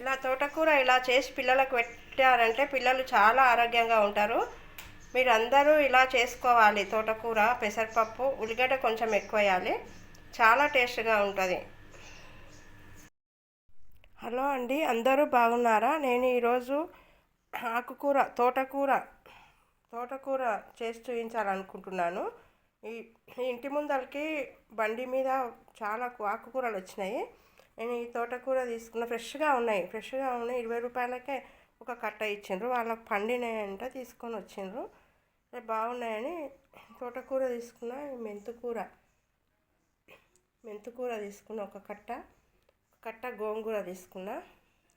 ఇలా తోటకూర ఇలా చేసి పిల్లలకు పెట్టారంటే పిల్లలు చాలా ఆరోగ్యంగా ఉంటారు. మీరు అందరూ ఇలా చేసుకోవాలి తోటకూర పెసరపప్పు ఉల్లిగడ్డ కొంచెం ఎక్కువ వేయాలి చాలా టేస్ట్గా ఉంటుంది. హలో అండి అందరూ బాగున్నారా? నేను ఈరోజు ఆకుకూర తోటకూర తోటకూర చేసి చూపించాలనుకుంటున్నాను ఈ ఇంటి ముందరికి బండి మీద చాలా ఆకుకూరలు వచ్చినాయి. నేను ఈ తోటకూర తీసుకున్న ఫ్రెష్గా ఉన్నాయి. ఫ్రెష్గా ఉన్నాయి. ఇరవై రూపాయలకే ఒక కట్ట ఇచ్చిండ్రు. వాళ్ళకి పండినాయంట తీసుకొని వచ్చిండ్రు. బాగున్నాయని తోటకూర తీసుకున్న మెంతుకూర మెంతుకూర తీసుకున్న ఒక కట్ట. కట్ట గోంగూర తీసుకున్న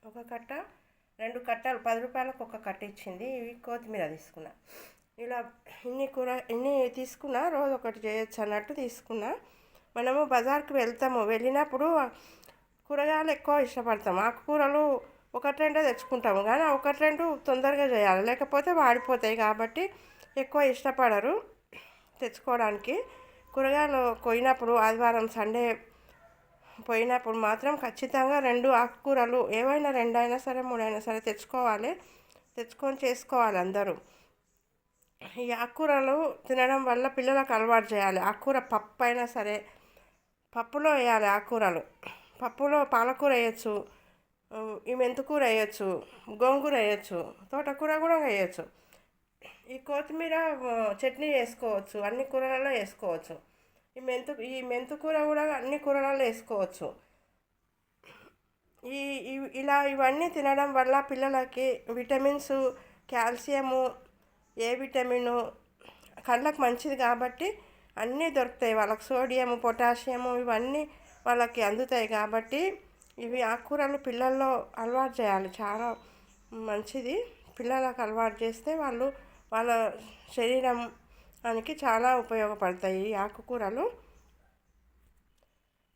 ఒక కట్ట. రెండు కట్టలు పది రూపాయలకు ఒక కట్ట ఇచ్చింది. ఇవి కొత్తిమీర తీసుకున్నా. ఇలా ఇన్ని కూర ఇన్ని తీసుకున్నా రోజు ఒకటి చేయొచ్చు అన్నట్టు తీసుకున్నా. మనము బజార్కి వెళ్తాము. వెళ్ళినప్పుడు కూరగాయలు ఎక్కువ ఇష్టపడతాం. ఆకుకూరలు ఒకటి రెండే తెచ్చుకుంటాము. కానీ ఒకటి రెండు తొందరగా చేయాలి. లేకపోతే వాడిపోతాయి కాబట్టి ఎక్కువ ఇష్టపడరు తెచ్చుకోవడానికి. కూరగాయలు పోయినప్పుడు ఆదివారం సండే పోయినప్పుడు మాత్రం ఖచ్చితంగా రెండు ఆకుకూరలు ఏవైనా రెండైనా సరే మూడైనా సరే తెచ్చుకోవాలి. తెచ్చుకొని చేసుకోవాలి అందరూ. ఈ ఆకుకూరలు తినడం వల్ల పిల్లలకు అలవాటు చేయాలి. ఆకుకూర పప్పు అయినా సరే పప్పులో వేయాలి ఆకుకూరలు. పప్పులో పాలకూర వేయచ్చు ఈ మెంతుకూర వేయచ్చు గోంగూర వేయచ్చు తోటకూర కూడా వేయచ్చు. ఈ కొత్తిమీర చట్నీ వేసుకోవచ్చు అన్ని కూరలలో వేసుకోవచ్చు. ఈ మెంతు ఈ మెంతుకూర కూడా అన్ని కూరలలో వేసుకోవచ్చు. ఈ ఇవి- ఇలా ఇవన్నీ తినడం వల్ల పిల్లలకి విటమిన్స్ కాల్షియము ఏ విటమిను కళ్ళకు మంచిది కాబట్టి అన్నీ దొరుకుతాయి. వాళ్ళకి సోడియం పొటాషియము ఇవన్నీ వాళ్ళకి అందుతాయి కాబట్టి ఇవి ఆకుకూరలు పిల్లల్లో అలవాటు చేయాలి. చాలా మంచిది. పిల్లలకు అలవాటు చేస్తే వాళ్ళు వాళ్ళ శరీరానికి చాలా ఉపయోగపడతాయి ఈ ఆకుకూరలు.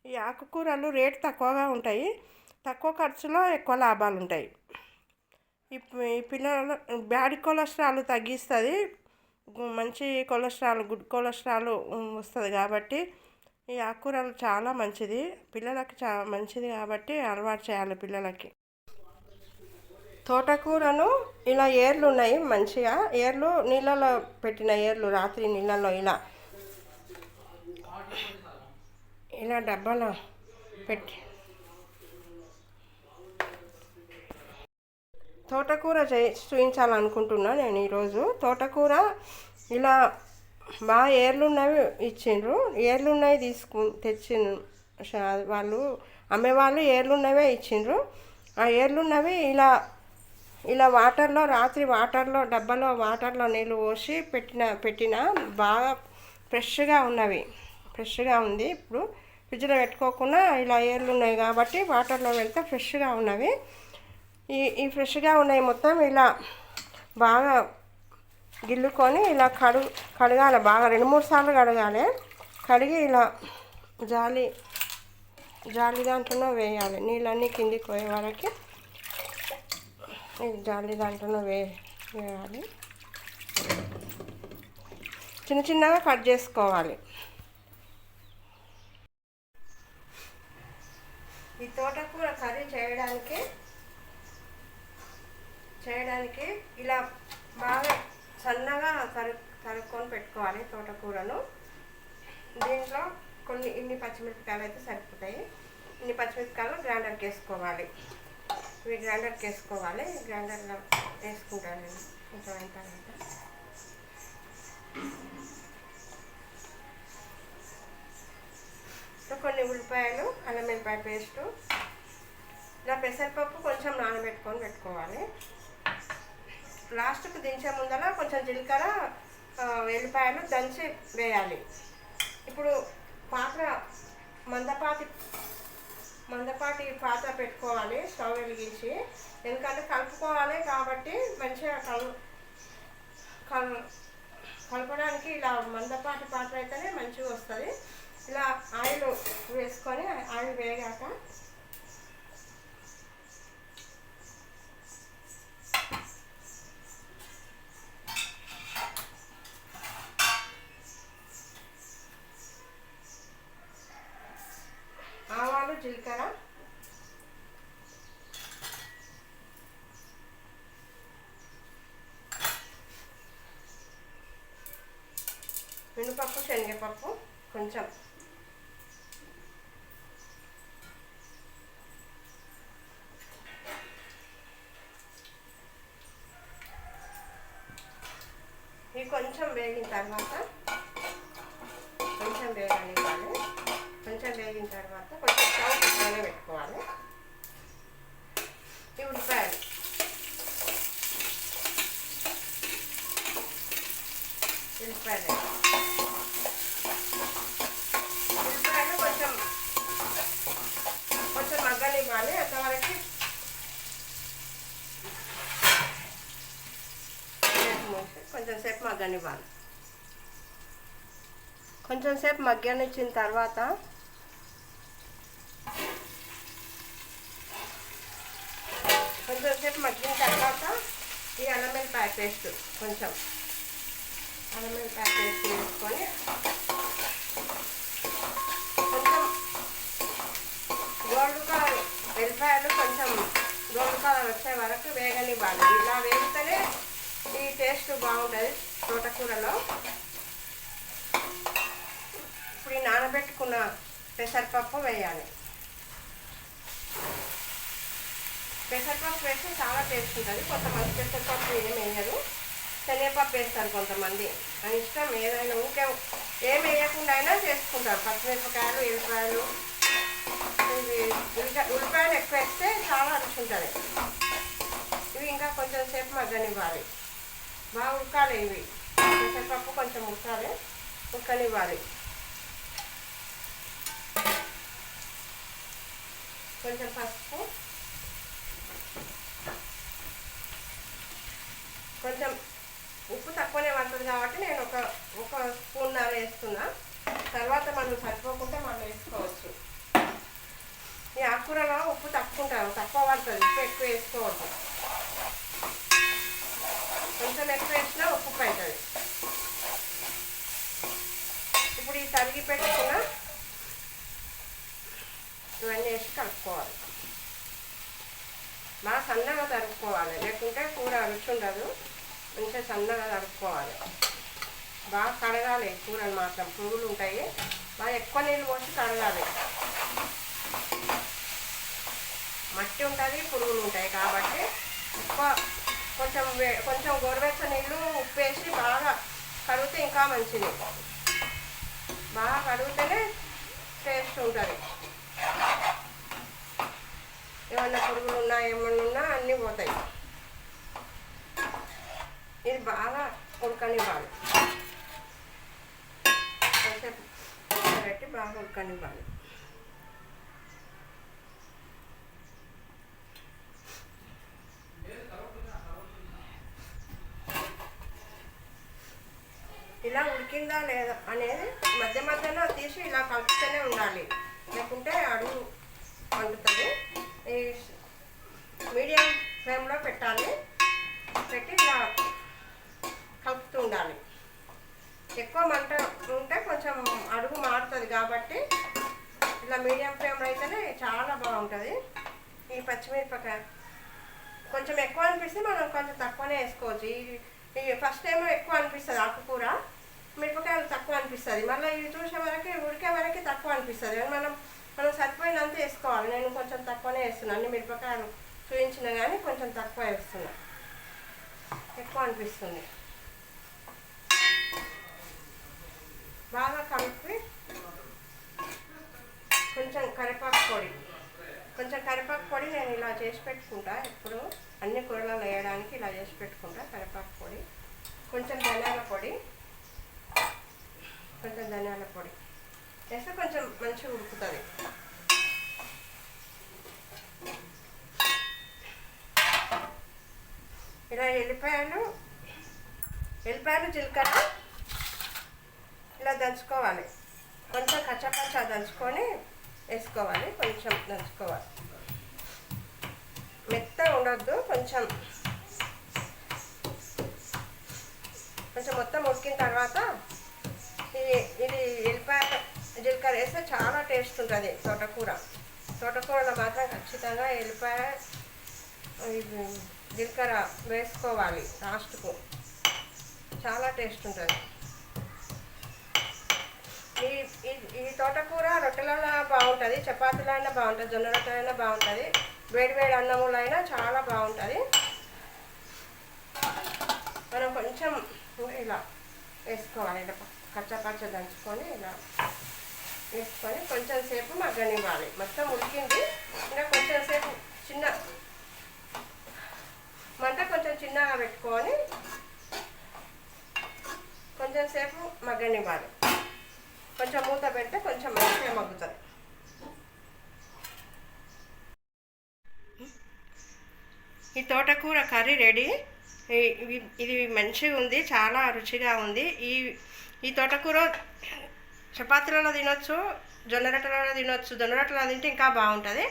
ఈ ఆకుకూరలు రేటు తక్కువగా ఉంటాయి. తక్కువ ఖర్చులో ఎక్కువ లాభాలు ఉంటాయి. ఈ పి- పిల్లల బ్యాడ్ కొలెస్ట్రాల్ తగ్గిస్తుంది. మంచి కొలెస్ట్రాల్ గుడ్ కొలెస్ట్రాల్ వస్తుంది కాబట్టి ఈ ఆకుకూరలు చాలా మంచిది. పిల్లలకి చా మంచిది కాబట్టి అలవాటు చేయాలి పిల్లలకి. తోటకూరను ఇలా ఏర్లు ఉన్నాయి మంచిగా. ఏర్లు నీళ్ళలో పెట్టిన ఏర్లు రాత్రి నీళ్ళలో ఇలా. ఇలా డబ్బాలో పెట్టి. తోటకూర చే చూపించాలనుకుంటున్నా నేను ఈరోజు. తోటకూర ఇలా బాగా ఏర్లున్నవి ఇచ్చిండ్రు. ఏర్లున్నవి తీసుకు తెచ్చిండ్రు. వాళ్ళు అమ్మేవాళ్ళు ఏర్లున్నవే ఇచ్చిండ్రు. ఆ ఏర్లున్నవి ఇలా ఇలా వాటర్లో రాత్రి వాటర్లో డబ్బాలో వాటర్లో నీళ్ళు పోసి పెట్టిన పెట్టిన బాగా ఫ్రెష్గా ఉన్నవి. ఫ్రెష్గా ఉంది ఇప్పుడు. ఫ్రిడ్జ్లో పెట్టుకోకుండా ఇలా ఏర్లు ఉన్నాయి కాబట్టి వాటర్లో వెళ్తే ఫ్రెష్గా ఉన్నవి. ఈ ఈ ఫ్రెష్గా ఉన్నాయి మొత్తం ఇలా బాగా గిల్లుకొని ఇలా కడు కడగాలి. బాగా రెండు మూడు సార్లు కడగాలి. కడిగి ఇలా జాలి జాలి దాంట్లో వేయాలి. నీళ్ళన్నీ కిందికి పోయే వరకు జాలి దాంట్లో వే వేయాలి. చిన్న చిన్నగా కట్ చేసుకోవాలి. ఈ తోటకూర కర్రీ చేయడానికి చేయడానికి ఇలా బాగా సన్నగా తరు తరుక్కొని పెట్టుకోవాలి తోటకూరను. దీంట్లో కొన్ని ఇన్ని పచ్చిమిరపకాయలు అయితే సరిపోతాయి. ఇన్ని పచ్చిమిరపకాయలు గ్రైండర్కి వేసుకోవాలి ఇవి గ్రైండర్కి వేసుకోవాలి గ్రైండర్లో వేసుకుంటాను నేను. కొంచెం అయిన తర్వాత. కొన్ని ఉల్లిపాయలు అల్లం వెల్లిపాయ పేస్టు ఇలా పెసరపప్పు కొంచెం నానబెట్టుకొని పెట్టుకోవాలి. లాస్ట్కి దించే ముందర కొంచెం జీలకర్ర వెల్లిపాయలు దంచి వేయాలి. ఇప్పుడు పాత్ర మందపాటి మందపాటి పాత్ర పెట్టుకోవాలి స్టవ్ వెలిగించి. ఎందుకంటే కలుపుకోవాలి కాబట్టి మంచిగా కలు కల్ కలపడానికి ఇలా మందపాటి పాత్ర అయితేనే మంచిగా వస్తుంది. ఇలా ఆయిల్ వేసుకొని ఆయిల్ వేగాక ఆవాలు జీలకర్ర పెసరపప్పు శనగపప్పు కొంచెం. ఇవి కొంచెం వేగిన తర్వాత కొంచెం వేగనివ్వాలి కొంచెం వేగిన తర్వాత కొంచెం స్టవ్ పక్కనే పెట్టుకోవాలి. ఈ ఉల్లిపాయలు. ఉల్లిపాయలు ఉల్లిపాయలు కొంచెం కొంచెం మగ్గనివ్వాలి అంతవరకు కొంచెం సేపు మగ్గనివ్వాలి కొంచెం సేపు మగ్గనిచ్చిన తర్వాత కొంచెం సేపు మగ్గిన తర్వాత ఈ అల్లం వెల్లిపాయ పేస్ట్ కొంచెం అల్లం ప్యాక్ పేస్ట్ వేసుకొని కొంచెం గోల్డ్ కలర్ వెల్లిపాయలు కొంచెం గోల్డ్ కలర్ వచ్చే వరకు వేగనివ్వాలి. ఇలా వేగితేనే ఈ టేస్ట్ బాగుంటుంది తోటకూరలో. ఇప్పుడు ఈ నానబెట్టుకున్న పెసరపప్పు వేయాలి. పెసరపప్పు వేస్తే చాలా టేస్ట్ ఉంటుంది. కొంతమంది పెసరపప్పు ఏం వేయరు. శనగపప్పు వేస్తారు కొంతమంది. అని ఇష్టం. ఏదైనా ఊకే ఏం వేయకుండా అయినా చేసుకుంటారు. పచ్చిమిరపకాయలు ఎల్లిపాయలు ఇవి ఉల్లిపాయ ఉల్లిపాయలు ఎక్కువ వేస్తే చాలా రుచి ఉంటుంది. ఇవి ఇంకా కొంచెం సేపు మగ్గనివ్వాలి. బాగా ఉడకాలి ఇవి. పెసరపప్పు కొంచెం ఉడకాలి. ఉడకనివ్వాలి. కొంచెం పసుపు కొంచెం ఉప్పు తక్కువనే పడుతుంది కాబట్టి నేను ఒక ఒక స్పూన్ నర వేస్తున్నా. తర్వాత మనం సరిపోకుంటే మనం వేసుకోవచ్చు. ఈ ఆకుకూరలో ఉప్పు తక్కువ ఉంటుంది తక్కువ పడుతుంది ఉప్పు ఎక్కువ వేసుకోవద్దు. కొంచెం ఎక్కువ వేసినా ఉప్పు పడుతుంది ఇప్పుడు ఈ తరిగి పెట్టుకున్న ఇవన్నీ వేసి కలుపుకోవాలి. బాగా సన్నగా తరుపుకోవాలి లేకుంటే కూర రుచి ఉండదు. మంచిగా సన్నగా తరుపుకోవాలి బాగా కడగాలి కూరలు మాత్రం. పురుగులు ఉంటాయి. బాగా ఎక్కువ నీళ్ళు పోసి కడగాలి. మట్టి ఉంటుంది పురుగులు ఉంటాయి కాబట్టి ఎక్కువ కొంచెం వే కొంచెం గోరువెచ్చ నీళ్ళు ఉప్పు వేసి బాగా కడిగితే ఇంకా మంచిది. బాగా కడిగితేనే టేస్ట్ ఉంటుంది. ఏమన్నా పురుగులు ఉన్నా ఏమన్నా ఉన్నా అన్నీ పోతాయి. ఇది బాగా ఉడకనివ్వాలి. కాసేపు పెట్టి బాగా ఉడకనివ్వాలి. ఇలా ఉడికిందా లేదా అనేది మధ్య మధ్యలో తీసి ఇలా కలుపుతూనే ఉండాలి. లేకుంటే అడుగు వండుతుంది ఈ మీడియం ఫ్లేమ్లో పెట్టాలి. పెట్టి ఇలా కలుపుతూ ఉండాలి. ఎక్కువ మంట ఉంటే కొంచెం అడుగు మారుతుంది కాబట్టి ఇలా మీడియం ఫ్లేమ్లో అయితేనే చాలా బాగుంటుంది. ఈ పచ్చిమిరపకాయ కొంచెం ఎక్కువ అనిపిస్తే మనం కొంచెం తక్కువనే వేసుకోవచ్చు. ఈ ఈ ఫస్ట్ టైం ఎక్కువ అనిపిస్తుంది ఆకుకూర. మిరపకాయలు తక్కువ అనిపిస్తుంది. మళ్ళీ ఇది చూసే వరకు ఉడికే వరకు తక్కువ అనిపిస్తుంది. మనం మనం సరిపోయినంత వేసుకోవాలి. నేను కొంచెం తక్కువనే వేస్తున్నాను అన్ని మిరపకాయలు చూపించిన కానీ కొంచెం తక్కువ వేస్తున్నా. ఎక్కువ అనిపిస్తుంది. బాగా కలిపి కొంచెం కరివేపాకు పొడి. కొంచెం కరివేపాకు పొడి నేను ఇలా చేసి పెట్టుకుంటా. ఎప్పుడు అన్ని కూరలలో వేయడానికి ఇలా చేసి పెట్టుకుంటా. కరివేపాకు పొడి. కొంచెం ధనియాల పొడి. కొంచెం ధనియాల పొడి. వేస్తే కొంచెం మంచిగా ఉడుకుతుంది. ఇలా ఎల్లిపాయలు ఎల్లిపాయలు జీలకర్ర ఇలా దంచుకోవాలి. కొంచెం కచ్చపచ్చ దంచుకొని వేసుకోవాలి కొంచెం దంచుకోవాలి. మెత్త ఉండొద్దు కొంచెం. కొంచెం మొత్తం ఉడికిన తర్వాత ఇది ఇది ఎల్లిపాయ జీలకర్ర వేస్తే చాలా టేస్ట్ ఉంటుంది తోటకూర. తోటకూరలో మాత్రం ఖచ్చితంగా ఎల్లిపాయ ఇది జీలకర్ర వేసుకోవాలి లాస్ట్కు. చాలా టేస్ట్ ఉంటుంది. ఈ ఈ- తోటకూర రొట్టెలైనా బాగుంటుంది చపాతీలైనా బాగుంటుంది జొన్న రొట్టెలైనా బాగుంటుంది వేడి వేడి అన్నములైనా అయినా చాలా బాగుంటుంది. మనం కొంచెం ఇలా వేసుకోవాలి. ఇలా కచ్చపచ్చ దంచుకొని ఇలా వేసుకొని కొంచెం సేపు మగ్గనివ్వాలి. మొత్తం ఉడికింది. ఇంకా కొంచెం సేపు చిన్న మంట కొంచెం చిన్నగా పెట్టుకొని కొంచెం సేపు మగ్గనివ్వాలి. కొంచెం మూత పెడితే కొంచెం మంచిగా మగ్గుతుంది. ఈ తోటకూర కర్రీ రెడీ. ఇది మంచిగా ఉంది చాలా రుచిగా ఉంది. ఈ ఈ తోటకూర చపాతీలలో తినొచ్చు జొన్న రొట్టెలలో తినొచ్చు జొన్న రొట్టెలో తింటే ఇంకా బాగుంటుంది.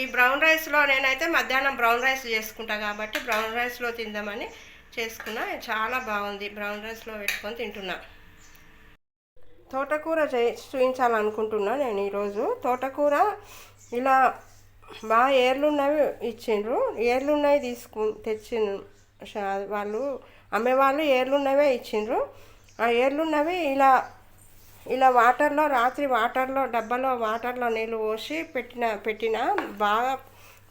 ఈ బ్రౌన్ రైస్లో నేనైతే మధ్యాహ్నం బ్రౌన్ రైస్ చేసుకుంటా కాబట్టి బ్రౌన్ రైస్లో తిందామని చేసుకున్నా. చాలా బాగుంది బ్రౌన్ రైస్లో పెట్టుకొని తింటున్నా. తోటకూర చే చూపించాలనుకుంటున్నా నేను ఈరోజు. తోటకూర ఇలా బాగా ఏర్లున్నవి ఇచ్చిండ్రు. ఏర్లున్నవి తీసుకు తెచ్చిండ్రు. వాళ్ళు అమ్మేవాళ్ళు ఏర్లున్నవే ఇచ్చిండ్రు. ఆ ఏర్లున్నవి ఇలా ఇలా వాటర్లో రాత్రి వాటర్లో డబ్బాలో వాటర్లో నీళ్ళు పోసి పెట్టిన పెట్టిన బాగా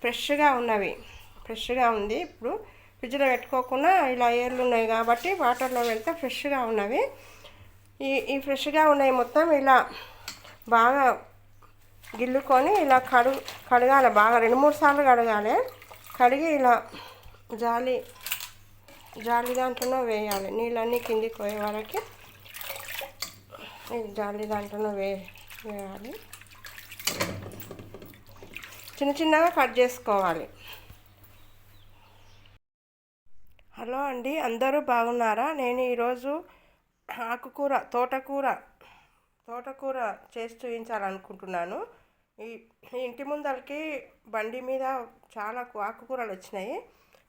ఫ్రెష్గా ఉన్నవి. ఫ్రెష్గా ఉంది ఇప్పుడు. ఫ్రిడ్జ్లో పెట్టుకోకుండా ఇలా ఏర్లు ఉన్నాయి కాబట్టి వాటర్లో వెళ్తే ఫ్రెష్గా ఉన్నవి. ఈ ఈ ఫ్రెష్గా ఉన్నాయి మొత్తం ఇలా బాగా గిల్లుకొని ఇలా కడు కడగాలి. బాగా రెండు మూడు సార్లు కడగాలి. కడిగి ఇలా జాలి జాలి దాంట్లో వేయాలి. నీళ్ళన్నీ కిందికి పోయే వరకు ఈ జాలి దాంట్లో వే వేయాలి. చిన్న చిన్నగా కట్ చేసుకోవాలి. హలో అండి అందరూ బాగున్నారా? నేను ఈరోజు ఆకుకూర తోటకూర తోటకూర చేసి చూపించాలనుకుంటున్నాను. ఈ ఇంటి ముందరికి బండి మీద చాలా ఆకుకూరలు వచ్చినాయి.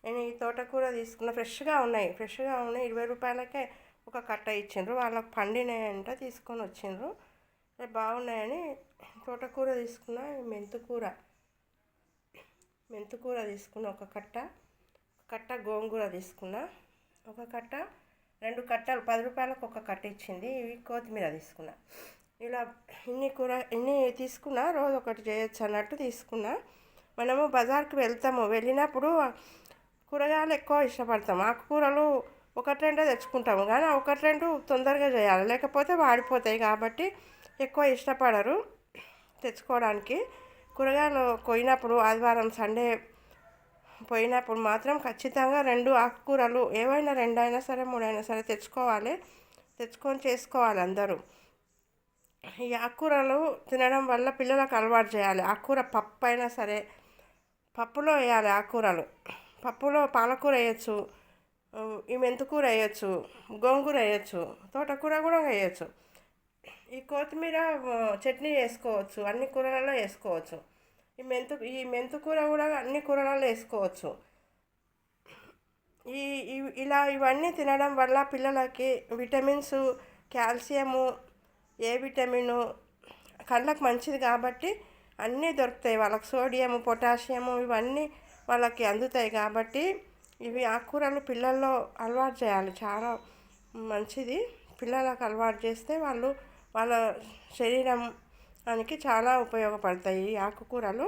నేను ఈ తోటకూర తీసుకున్న ఫ్రెష్గా ఉన్నాయి. ఫ్రెష్గా ఉన్నాయి. ఇరవై రూపాయలకే ఒక కట్ట ఇచ్చిండ్రు. వాళ్ళకి పండినాయంట తీసుకొని వచ్చిండ్రు. బాగున్నాయని తోటకూర తీసుకున్న మెంతుకూర. మెంతుకూర తీసుకున్న ఒక కట్ట. ఒక కట్ట గోంగూర తీసుకున్న ఒక కట్ట. రెండు కట్టలు పది రూపాయలకు ఒక కట్ట ఇచ్చింది. ఇవి కొత్తిమీర తీసుకున్నా. ఇలా ఇన్ని కూర ఇన్ని తీసుకున్నా రోజు ఒకటి చేయొచ్చు అన్నట్టు తీసుకున్నా. మనము బజార్కి వెళ్తాము. వెళ్ళినప్పుడు కూరగాయలు ఎక్కువ ఇష్టపడతాం. ఆకుకూరలు ఒకటి రెండే తెచ్చుకుంటాము. కానీ ఒకటి రెండు తొందరగా చేయాలి. లేకపోతే వాడిపోతాయి కాబట్టి ఎక్కువ ఇష్టపడరు తెచ్చుకోవడానికి. కూరగాయలు కొయినప్పుడు ఆదివారం సండే పోయినప్పుడు మాత్రం ఖచ్చితంగా రెండు ఆకుకూరలు ఏవైనా రెండైనా సరే మూడైనా సరే తెచ్చుకోవాలి. తెచ్చుకొని చేసుకోవాలి అందరూ. ఈ ఆకుకూరలు తినడం వల్ల పిల్లలకు అలవాటు చేయాలి. ఆకుకూర పప్పు అయినా సరే పప్పులో వేయాలి ఆకుకూరలు. పప్పులో పాలకూర వేయచ్చు ఈ మెంతుకూర వేయచ్చు గోంగూర వేయచ్చు తోటకూర కూడా వేయచ్చు. ఈ కొత్తిమీర చట్నీ వేసుకోవచ్చు అన్ని కూరలలో వేసుకోవచ్చు. ఈ మెంతు ఈ మెంతుకూర కూడా అన్ని కూరలలో వేసుకోవచ్చు. ఈ ఇవి- ఇలా ఇవన్నీ తినడం వల్ల పిల్లలకి విటమిన్స్ కాల్షియము ఏ విటమిను కళ్ళకు మంచిది కాబట్టి అన్నీ దొరుకుతాయి. వాళ్ళకి సోడియము పొటాషియము ఇవన్నీ వాళ్ళకి అందుతాయి కాబట్టి ఇవి ఆకుకూరలు పిల్లల్లో అలవాటు చేయాలి. చాలా మంచిది. పిల్లలకు అలవాటు చేస్తే వాళ్ళు వాళ్ళ శరీరానికి చాలా ఉపయోగపడతాయి ఈ ఆకుకూరలు.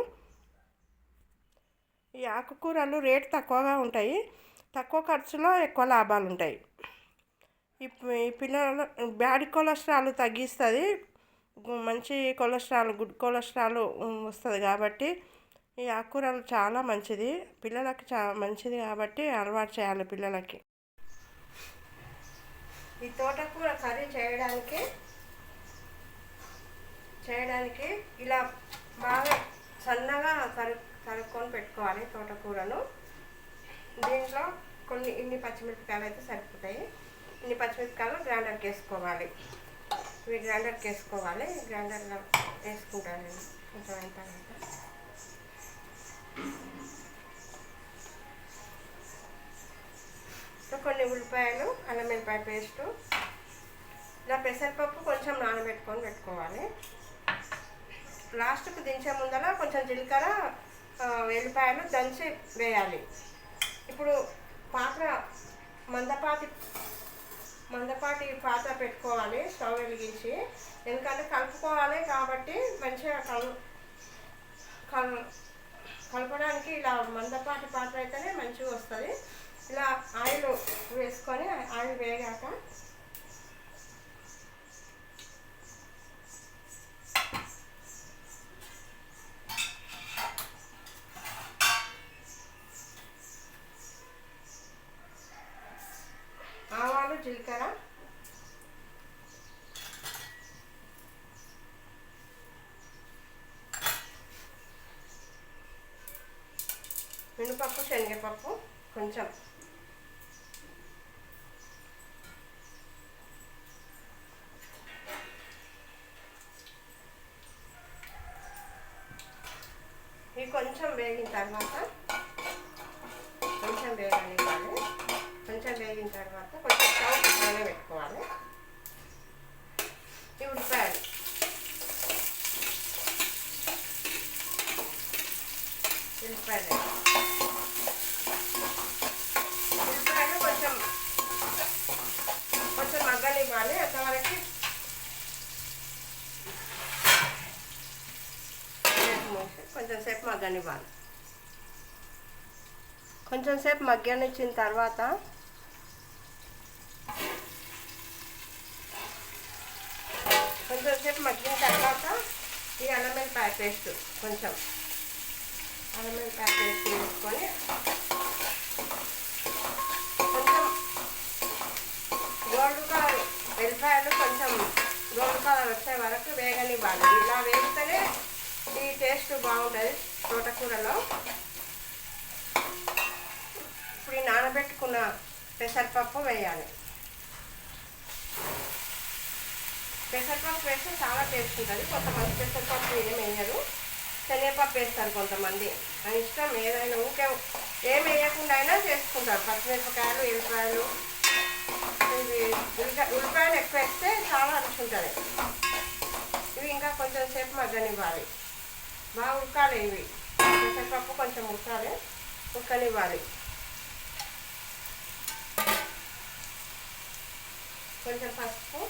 ఈ ఆకుకూరలు రేటు తక్కువగా ఉంటాయి. తక్కువ ఖర్చులో ఎక్కువ లాభాలు ఉంటాయి. ఈ పిల్లల పిల్లలు బ్యాడ్ కొలెస్ట్రాల్ తగ్గిస్తుంది. మంచి కొలెస్ట్రాల్ గుడ్ కొలెస్ట్రాల్ వస్తుంది కాబట్టి ఈ ఆకుకూరలు చాలా మంచిది. పిల్లలకి చా మంచిది కాబట్టి అలవాటు చేయాలి పిల్లలకి. ఈ తోటకూర కర్రీ చేయడానికి చేయడానికి ఇలా బాగా సన్నగా తరు తరుక్కొని పెట్టుకోవాలి తోటకూరను. దీంట్లో కొన్ని ఇన్ని పచ్చిమిరపకాయలు అయితే సరిపోతాయి. ఇన్ని పచ్చిమిరపకాయలు గ్రైండర్కి వేసుకోవాలి ఇవి గ్రైండర్కి వేసుకోవాలి గ్రైండర్లో వేసుకుంటాను నేను కొంచెం అయిన తర్వాత. సో కొన్ని ఉల్లిపాయలు అల్లం వెల్లిపాయ పేస్టు. ఇలా పెసరపప్పు కొంచెం నానబెట్టుకొని పెట్టుకోవాలి. లాస్ట్కు దించే ముందర కొంచెం జీలకర్ర ఆ, వెల్లిపాయలు దంచి వేయాలి. ఇప్పుడు పాత్ర మందపాటి మందపాటి పాత్ర పెట్టుకోవాలి స్టవ్ వెలిగించి. ఎందుకంటే కలుపుకోవాలి కాబట్టి మంచిగా కలు కలు కలపడానికి ఇలా మందపాటి పాత్ర అయితేనే మంచిగా వస్తుంది. ఇలా ఆయిల్ వేసుకొని ఆయిల్ వేగాక ఆవాలు జీలకర్ర మినపప్పు శనగపప్పు కొంచెం ఇవి కొంచెం వేగిన తర్వాత కొంచెం వేగనివ్వాలి. కొంచెం వేగిన తర్వాత కొంచెం స్టవ్ పక్కనే పెట్టుకోవాలి. ఈ ఉల్లిపాయలు. ఉల్లిపాయలు కొంచెం కొంచెం మగ్గనివ్వాలి అంతవరకు కొంచెం సేపు మగ్గనివ్వాలి. కొంచెం సేపు మగ్గనిచ్చిన తర్వాత కొంచెం సేపు మగ్గిన తర్వాత ఈ అల్లం ప్యాక్ పేస్ట్ కొంచెం అల్లం ప్యాక్ పేస్ట్ వేసుకొని కొంచెం గోల్డ్ కలర్ వెల్లిపాయలు కొంచెం గోల్డ్ కలర్ వచ్చే వరకు వేగనివ్వాలి. ఇలా వేగితేనే ఈ టేస్ట్ బాగుంటుంది తోటకూరలో. ఇప్పుడు ఈ నానబెట్టుకున్న పెసరపప్పు వేయాలి. పెసరపప్పు వేస్తే చాలా టేస్ట్ ఉంటుంది. కొంతమంది పెసరపప్పు ఏం వేయరు. శనగపప్పు వేస్తారు కొంతమంది. అని ఇష్టం ఏదైనా ఊకే ఏం వేయకుండా అయినా చేసుకుంటారు. పచ్చిమిరపకాయలు ఎల్లిపాయలు ఇవి ఉల్లిపాయ ఉల్లిపాయలు ఎక్కువ వేస్తే చాలా రుచి ఉంటుంది. ఇవి ఇంకా కొంచెం సేపు మగ్గనివ్వాలి. బాగా ఉడకాలి ఇవి. పెసరపప్పు కొంచెం ఉడకాలి ఉడకనివ్వాలి. కొంచెం పసుపు.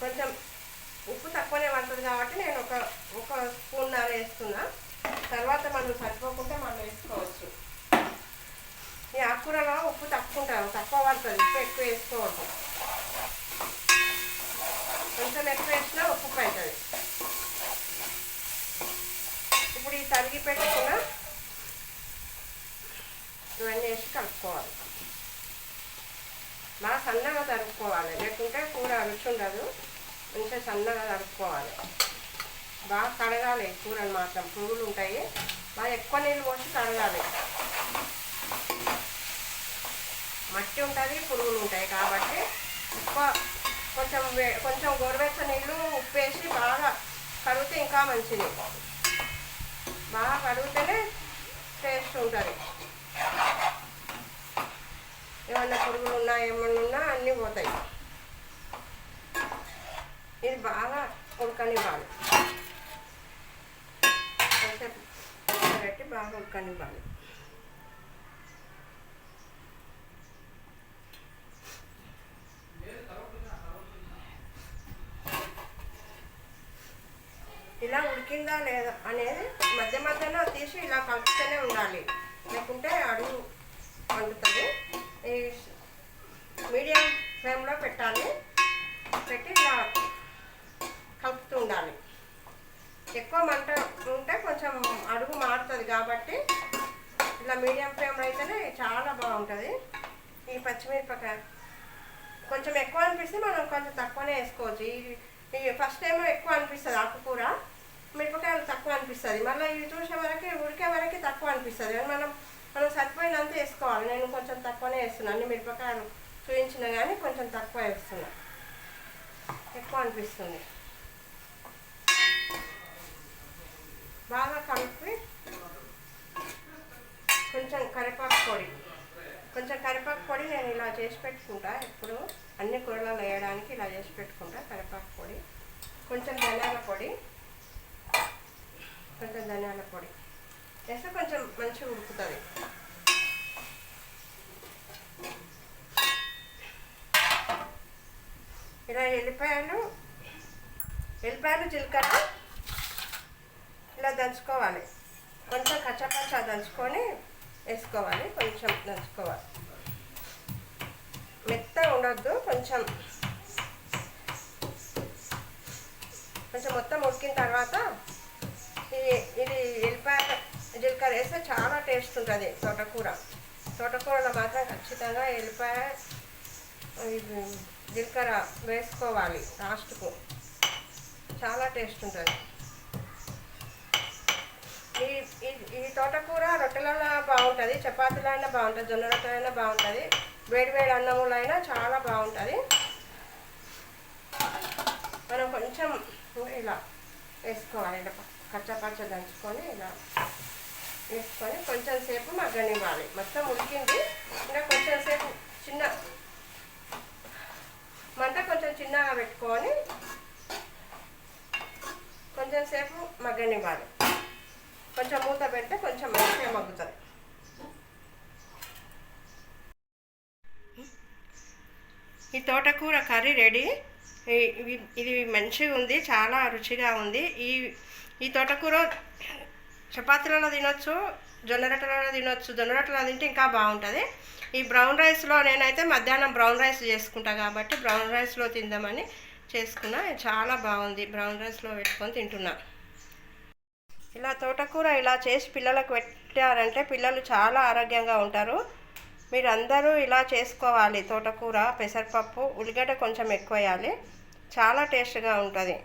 కొంచెం ఉప్పు తక్కువనే పడుతుంది కాబట్టి నేను ఒక ఒక స్పూన్ దాని వేస్తున్నా. తర్వాత మనం సరిపోకుంటే మనం వేసుకోవచ్చు. ఈ ఆకుకూరలో ఉప్పు తక్కువ ఉంటుంది తక్కువ పడుతుంది ఉప్పు ఎక్కువ వేసుకోవద్దు కొంచెం ఎక్కువ వేసినా ఉప్పు అవుతుంది ఇప్పుడు ఈ తరిగి పెట్టుకున్న ఇవన్నీ వేసి కలుపుకోవాలి బాగా సన్నగా తరుపుకోవాలి లేకుంటే కూర రుచి ఉండదు. కొంచెం సన్నగా తరుపుకోవాలి బాగా కడగాలి కూరలు మాత్రం. పురుగులు ఉంటాయి. బాగా ఎక్కువ నీళ్ళు పోసి కడగాలి. మట్టి ఉంటుంది పురుగులు ఉంటాయి కాబట్టి ఎక్కువ కొంచెం కొంచెం గోరువెచ్చ నీళ్ళు ఉప్పు వేసి బాగా కడిగితే ఇంకా మంచిది. బాగా కడిగితేనే టేస్ట్ ఉంటుంది. ఏమన్నా పురుగులు ఉన్నా ఏమన్నా ఉన్నా అన్నీ పోతాయి. ఇది బాగా ఉడకనివ్వాలి. కొంచెం పెట్టి బాగా ఉడకనివ్వాలి. ఇలా ఉడికిందా లేదా అనేది మధ్య మధ్యలో తీసి ఇలా కలుపుతూనే ఉండాలి. లేకుంటే అడుగు వండుతుంది మీడియం ఫ్లేమ్లో పెట్టాలి. పెట్టి ఇలా కలుపుతూ ఉండాలి. ఎక్కువ మంట ఉంటే కొంచెం అడుగు మారుతుంది కాబట్టి ఇలా మీడియం ఫ్లేమ్లో అయితేనే చాలా బాగుంటుంది. ఈ పచ్చిమిరపకాయ కొంచెం ఎక్కువ అనిపిస్తే మనం కొంచెం తక్కువనే వేసుకోవచ్చు. ఈ ఫస్ట్ టైం ఎక్కువ అనిపిస్తుంది ఆకుకూర. మిరపకాయలు తక్కువ అనిపిస్తుంది. మళ్ళీ ఇవి చూసే వరకు ఉడికే వరకు తక్కువ అనిపిస్తుంది. కానీ మనం మనం సరిపోయినంత వేసుకోవాలి. నేను కొంచెం తక్కువనే వేస్తున్నాను అన్ని మిరపకాయలు చూపించిన కానీ కొంచెం తక్కువ వేస్తున్నా. ఎక్కువ అనిపిస్తుంది. బాగా కలిపి కొంచెం కరివేపాకు పొడి. కొంచెం కరివేపాకు పొడి నేను ఇలా చేసి పెట్టుకుంటా. ఎప్పుడు అన్ని కూరలలో వేయడానికి ఇలా చేసి పెట్టుకుంటా కరివేపాకు పొడి. కొంచెం ధనియాల పొడి. కొంచెం ధనియాల పొడి. వేస్తే కొంచెం మంచిగా ఉడుకుతుంది ఇలా ఎల్లిపాయలు ఎల్లిపాయలు జీలకర్ర ఇలా దంచుకోవాలి. కొంచెం కచ్చపచ్చ దంచుకొని వేసుకోవాలి కొంచెం దంచుకోవాలి. మెత్త ఉండొద్దు కొంచెం. కొంచెం మొత్తం ఉడికిన తర్వాత ఇది ఇది ఎల్లిపాయ జీలకర్ర వేస్తే చాలా టేస్ట్ ఉంటుంది తోటకూర. తోటకూరలో మాత్రం ఖచ్చితంగా ఎల్లిపాయ జీలకర్ర వేసుకోవాలి లాస్ట్కు. చాలా టేస్ట్ ఉంటుంది. ఈ ఈ- తోటకూర రొట్టెలలో బాగుంటుంది చపాతీలైనా బాగుంటుంది జొన్న రొట్టెలైనా బాగుంటుంది వేడి వేడి అన్నములైనా అయినా చాలా బాగుంటుంది. మనం కొంచెం ఇలా వేసుకోవాలి ఇలా కచ్చపచ్చ దంచుకొని ఇలా. వేసుకొని కొంచెం సేపు మగ్గనివ్వాలి. మొత్తం ఉడికింది. ఇంకా కొంచెం సేపు చిన్న మంట కొంచెం చిన్నగా పెట్టుకొని కొంచెం సేపు మగ్గనివ్వాలి. కొంచెం మూత పెడితే కొంచెం మంచిగా మగ్గుతుంది. ఈ తోటకూర కర్రీ రెడీ. ఇది మంచిగా ఉంది చాలా రుచిగా ఉంది. ఈ ఈ తోటకూర చపాతీలలో తినొచ్చు జొన్న రొట్టెలలో తినొచ్చు జొన్న రొట్టెలో తింటే ఇంకా బాగుంటుంది. ఈ బ్రౌన్ రైస్లో నేనైతే మధ్యాహ్నం బ్రౌన్ రైస్ చేసుకుంటా కాబట్టి బ్రౌన్ రైస్లో తిందామని చేసుకున్నా. చాలా బాగుంది బ్రౌన్ రైస్లో పెట్టుకొని తింటున్నా. ఇలా తోటకూర ఇలా చేసి పిల్లలకు పెట్టారంటే పిల్లలు చాలా ఆరోగ్యంగా ఉంటారు. మీరు అందరూ ఇలా చేసుకోవాలి తోటకూర పెసరపప్పు ఉల్లిగడ్డ కొంచెం ఎక్కువ వేయాలి. చాలా టేస్ట్గా ఉంటుంది.